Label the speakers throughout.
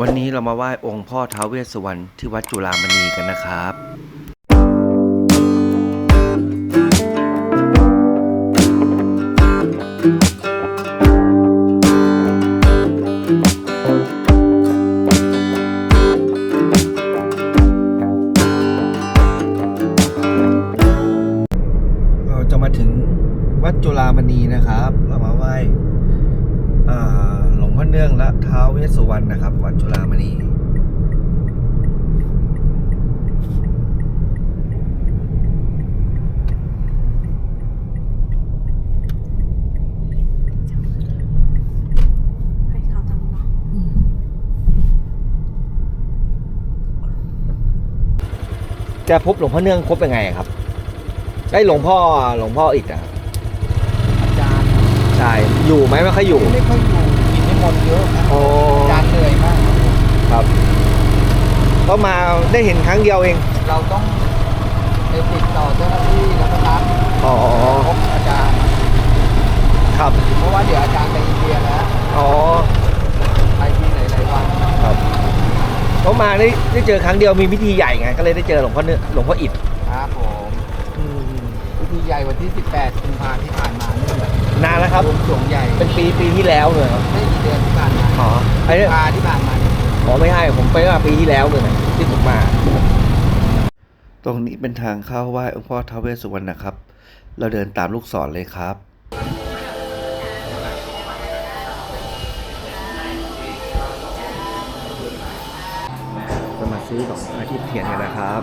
Speaker 1: วันนี้เรามาไหว้องค์พ่อท้าวเวสสุวรรณที่วัดจุฬามณีกันนะครับ เราจะมาถึงวัดจุฬามณีนะครับ เรามาไหว้อ่า พ่อเนื่องและท้าวเวสสุวรรณนะครับ วัดจุฬามณี
Speaker 2: ให้เขาทำเนาะ
Speaker 1: จะพบหลวงพ่อเนื่องพบยังไงครับได้หลวงพ่อหลวงพ่ออิฐอะครับ
Speaker 3: อาจารย์
Speaker 1: ใช่ อยู่ไหมไม่ค่อยอยู่
Speaker 3: ไม่ค่อยอยู่ กินนิมนต์เยอะครับ
Speaker 1: โอ้
Speaker 3: อาจารย์เหนื่อยมากครับผม
Speaker 1: ครับก็มาได้เห็นครั้งเดียวเอง
Speaker 3: เราต้องไปติดต่อเจ้าหน้าที่แล้วก็นัด
Speaker 1: อ๋อ
Speaker 3: พบอาจารย์
Speaker 1: ครับ
Speaker 3: เพราะว่าเดี๋ยวอาจารย์ไปอินเดียแล้ว
Speaker 1: อ๋อ
Speaker 3: ไปที่หลายๆวัน
Speaker 1: ครับก็มาได้ได้เจอครั้งเดียวมีพิธีใหญ่ไงก็เลยได้เจอหลวงพ่อเนื่องหลวงพ่ออิฐ
Speaker 3: ครับผมพิธีใหญ่วันที่ 18กุมภาพันธ์ที่ผ่านมานี่แหละ
Speaker 1: นานแล้วครับ
Speaker 3: วงสรวงใหญ่
Speaker 1: เป็นปีปีที่แล้วเลยครับ
Speaker 3: ไม่กี่เดือนที่ผ่านมา
Speaker 1: อ๋อไอ้
Speaker 3: กุ
Speaker 1: เนี่ย
Speaker 3: มภาที่ผ่านมาเนี่ย
Speaker 1: อ๋อไม่ให้ผมไปว่าปีที่แล้วเลยนะที่ผมมา ตรงนี้เป็นทางเข้าไหว้องค์พ่อท้าวเวสสุวรรณนะครับ เราเดินตามลูกศรเลยครับ จะมาซื้อดอกไม้ที่เทียนกันนะครับ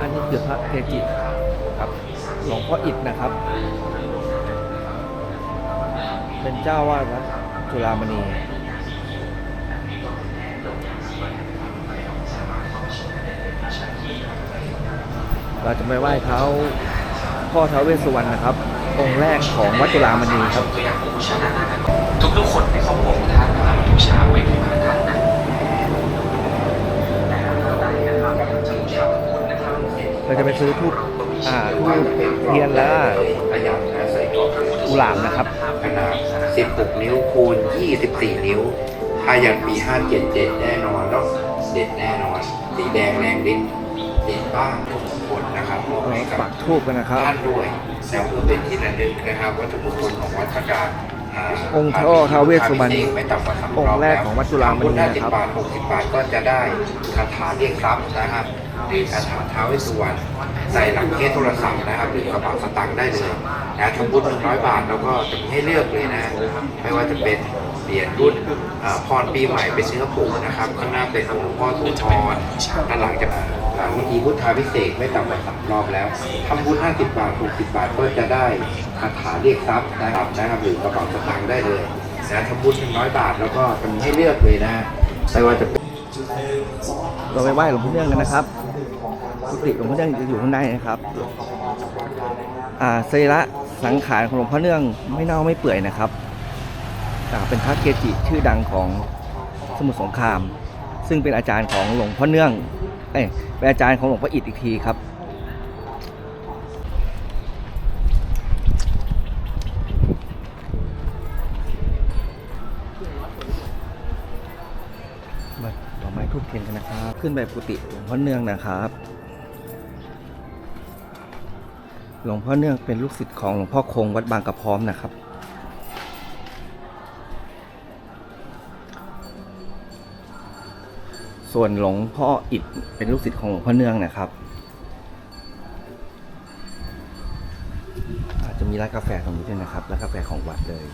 Speaker 1: อันนี้คือพระเกจิครับหลวงพ่ออิฐนะครับ เป็นเจ้าวาดวัดจุฬามณีเราจะไปไหว้เท้าพ่อท้าวเวสสุวรรณนะครับ องค์แรกของวัดจุฬามณีครับ
Speaker 4: ทุกทุกคนในครอบครัวของท่านนะครับทุกเช้าเวทีมา
Speaker 1: เราจะไปซื้อทูบอ่าทูบเทียนและ
Speaker 4: ระยำนะใส่กรอบพระพุทธ
Speaker 1: กุหลาบนะครับ
Speaker 4: ขนาด16 นิ้วคูณ 24 นิ้ว ถ้าอย่างปี57เด็ดแน่นอนเนาะเด็ดแน่นอน สีแดงแรงฤทธิ์เด็ดบ้างทุกคนนะครับมอบให้กับ
Speaker 1: ปักทูบกันนะครับ
Speaker 4: ท่านด้วยแล้วเพื่อเป็นที่ระลึกนะครับวัตถุมงคลของวัดพระการา
Speaker 1: องค์ท่อท้าวเวสสุวรรณ
Speaker 4: ไม่ต่ำกว่าสาม
Speaker 1: องค์แรกของวัดจุฬามณีนะครับ
Speaker 4: สิบบาทหกสิบบาทก็จะได้คาถาเรียกทรัพย์นะครับหรือคาถาท้าวเวสสุวรรณใส่หลังเคสโทรศัพท์นะครับหรือกระเป๋าสตางค์ได้เลยนะทำบุญหนึ่งร้อยบาทแล้วก็จะมีให้เลือกเลยนะ ไม่ว่าจะเป็นเหรียญรุ่น พรปีใหม่เป็นเนื้อปูนะครับข้างหน้าเป็นองค์หลวงพ่อโสธรด้านหลังจะอ่าพิธีพุทธาพิเศษกไม่ต่ำกว่าสามรอบแล้วทำบุญ50 บาท 60 บาทก็จะได้คาถาเรียกทรัพย์นะครับนะครับหรือกระเป๋าสตางค์ได้เลยนะทำบุญ100บาทแล้วก็จะมีให้เลือกเลยนะไม่ว่าจะเป็น
Speaker 1: เราไปไหว้หลวงพ่อเนื่องกันนะครับกุฏิหลวงพ่อเนื่องจะอยู่ข้างในนะครับอ่าสรีระสังขารของหลวงพ่อเนื่องไม่เน่าไม่เปื่อยนะครับอ่า เป็นพระเกจิชื่อดังของสมุทรสงคราม ซึ่งเป็นอาจารย์ของหลวงพ่อเนื่องเอ้เป็นอาจารย์ของหลวงพ่ออิฐอีกทีครับมาดอกไม้ทูบเทียนกันนะครับ ขึ้นไปกุฏิหลวงพ่อเนื่องนะครับ หลวงพ่อเนื่องเป็นลูกศิษย์ของหลวงพ่อคงวัดบางกระพร้อมนะครับ ส่วนหลวงพ่ออิฐเป็นลูกศิษย์ของหลวงพ่อเนื่องนะครับ อาจจะมีร้านกาแฟตรงนี้ด้วยนะครับร้านกาแฟของวัดเลย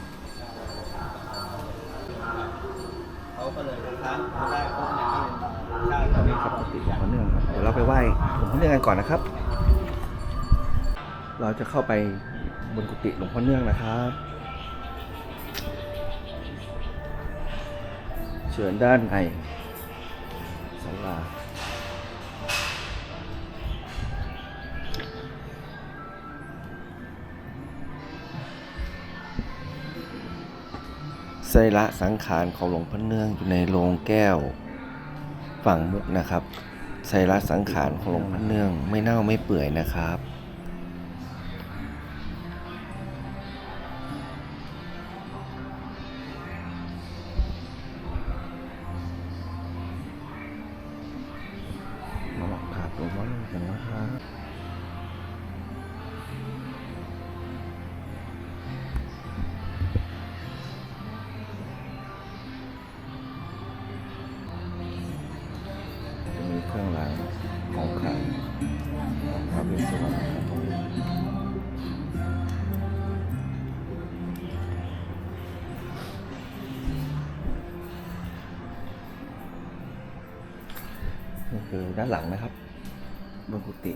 Speaker 3: เขาก็เลยค้งแรกก็เนี่ย
Speaker 1: นี่ครับกุฏิหลวงพ่อเนื่องครับเดี๋ยวเราไปไหว้หลวงพ่อเนื่องกันก่อนนะครับ เราจะเข้าไปบนกุฏิหลวงพ่อเนื่องนะครับเชิญด้านใน ของนาสรีระสังขารของหลวงพ่อเนื่องอยู่ในโรงแก้วฝั่งมุกนะครับสรีระสังขารของหลวงพ่อเนื่องไม่เน่าไม่เปื่อยนะครับ นี่คือด้านหลังนะครับบนกุฏิ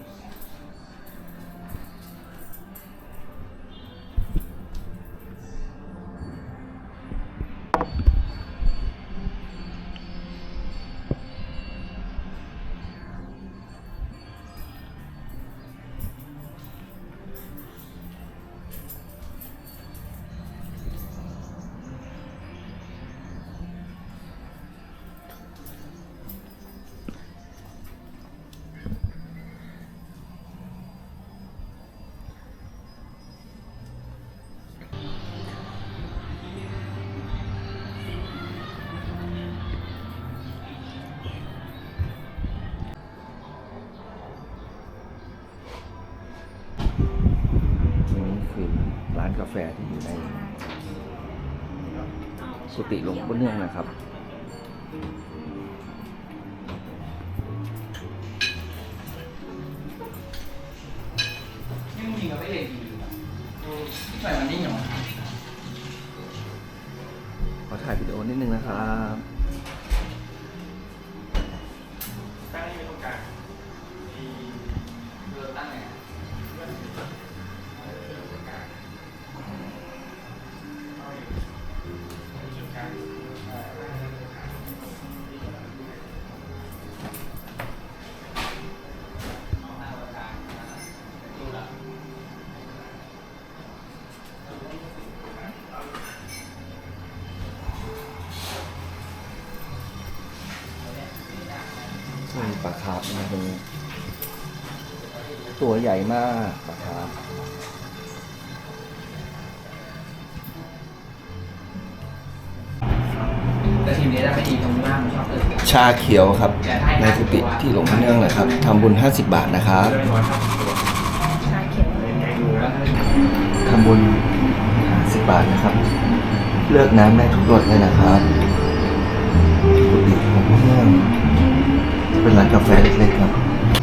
Speaker 1: แฟที่อยู่ในกุฏิหลวงพ่อเนื่องนะครับ
Speaker 3: นี่มึงยิงกับไม่เองดีใส่มันนิ่งอย่าง
Speaker 1: ขอถ่ายวิดีโอนิดนึงนะครับ
Speaker 3: มี
Speaker 1: ปลาคาร์ฟนะตรงนี้ตัวใหญ่มากปลาคาร์ฟ
Speaker 3: แต่ทีมนี้ได้ไม่ดีตรงที่ว่ามันชอบเกิด
Speaker 1: ชาเขียวครับ ในกุฏิที่หลวงพ่อเนื่องนะครับทำบุญ 50 บาทนะครับ
Speaker 2: ชาเขียว
Speaker 1: ทำบุญ 50 บาทนะครับ เลือกน้ำได้ทุกรสเลยนะครับที่กุฏิหลวงพ่อเนื่อง เป็นร้านกาแฟเล็กๆครับ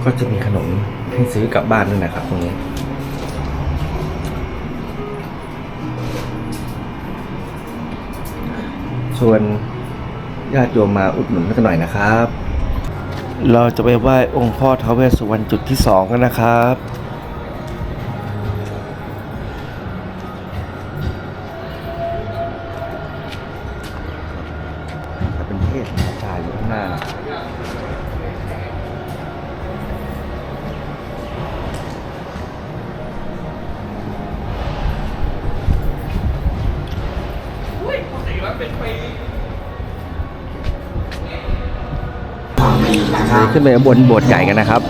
Speaker 1: ก็จะมีขนมให้ซื้อกลับบ้านด้วยนะครับตรงนี้ ชวนญาติโยมมาอุดหนุนกันหน่อยนะครับ เราจะไปไหว้องค์พ่อท้าวเวสสุวรรณจุดที่สองกันนะครับ ขึ้นไปบนโบสถ์ใหญ่กันนะครับ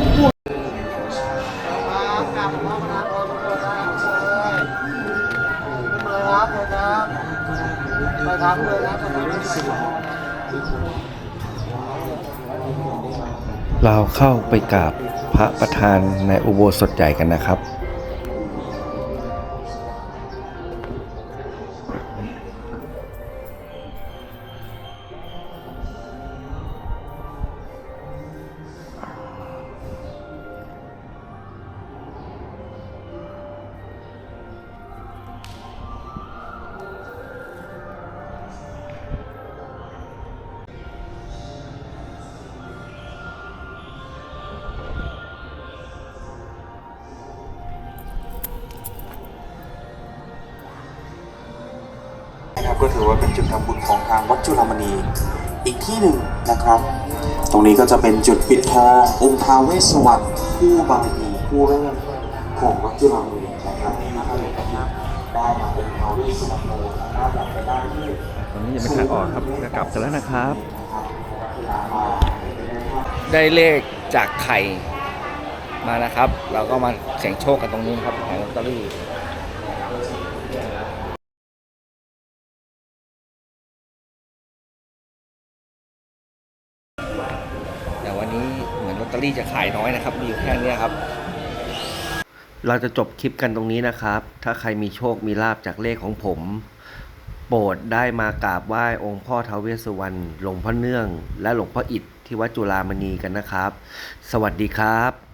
Speaker 1: เราเข้าไปกราบพระประธานในอุโบสถใหญ่กันนะครับ
Speaker 5: ก็ถือว่าเป็นจุดทำบุญของทางวัดจุฬามณีอีกที่หนึ่งนะครับ ตรงนี้ก็จะเป็นจุดปิดทององค์ท้าวเวสสวรรณคู่บารมีคู่แรกของวัดจุฬามณีนะครับที่ท่านหลวงพ่อได้มาองค์ท้าวเวสสวรรณโนทางด้านหลังไปด้านที่
Speaker 1: ตอนนี้ยังไม่ทางออกครับจะกลับกันแล้วนะครับ ได้เลขจากไข่มานะครับ เราก็มาเสี่ยงโชคกันตรงนี้นะครับของลอตเตอรี่ วันนี้เหมือนลอตเตอรี่จะขายน้อยนะครับ มีอยู่แค่นี้ครับ เราจะจบคลิปกันตรงนี้นะครับ ถ้าใครมีโชคมีลาบจากเลขของผม โปรดได้มากราบไหว้องค์พ่อทาวเวสสุวรรณหลวงพ่อเนื่อง และหลวงพ่ออิฐที่วัดจุฬามณีกันนะครับ สวัสดีครับ